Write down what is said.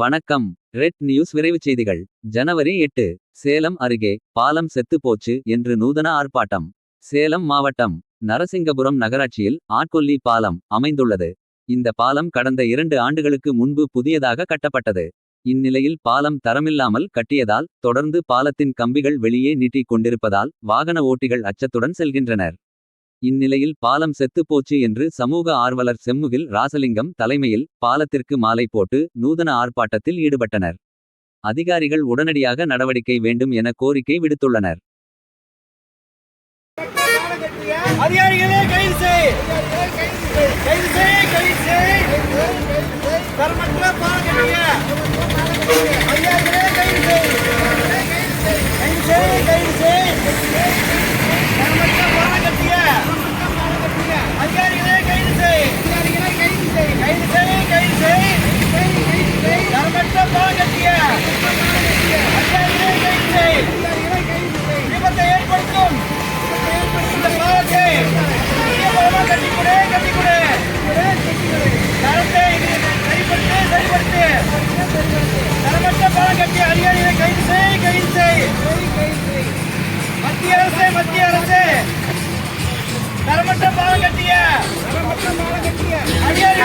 வணக்கம். Red news விரைவுச் செய்திகள். ஜனவரி எட்டு சேலம் அருகே பாலம் செத்து போச்சு என்று நூதன ஆர்ப்பாட்டம். சேலம் மாவட்டம் நரசிங்கபுரம் நகராட்சியில் ஆட்கொல்லி பாலம் அமைந்துள்ளது. இந்த பாலம் கடந்த இரண்டு ஆண்டுகளுக்கு முன்பு புதியதாக கட்டப்பட்டது. இந்நிலையில் பாலம் தரமில்லாமல் கட்டியதால் தொடர்ந்து பாலத்தின் கம்பிகள் வெளியே நீட்டிக் கொண்டிருப்பதால் வாகன ஓட்டிகள் அச்சத்துடன் செல்கின்றனர். இந்நிலையில் பாலம் செத்துப் போச்சு என்று சமூக ஆர்வலர் செம்முகில் ராசலிங்கம் தலைமையில் பாலத்திற்கு மாலை போட்டு நூதன ஆர்ப்பாட்டத்தில் ஈடுபட்டனர். அதிகாரிகள் உடனடியாக நடவடிக்கை வேண்டும் என கோரிக்கை விடுத்துள்ளனர். அதிகாரிகளே கைது செய்! கைது செய்! கைது செய் தரமற்ற பாலகட்டிய அதிகாரிகளே கைது செய் கைது செய் கைது செய் தரமற்ற பாலகட்டிய அதிகாரிகளே கைது செய் கைது செய் கைது செய் தரமற்ற பாலகட்டிய அதிகாரிகளே கைது செய் விபத்தை ஏற்படுத்தும் இந்த பாலத்தை முக்கியமாக கட்டி கொடு தரத்தை சரிபடுத்து சரிபடுத்து தரமற்ற பணம் கட்டி அதிகாரிகளை கைது செய் கைது செய் மத்திய அரசு மத்திய அரசு தரமற்ற பாலம் கட்டிய தரமற்ற பாலம் கட்டிய அதிகாரி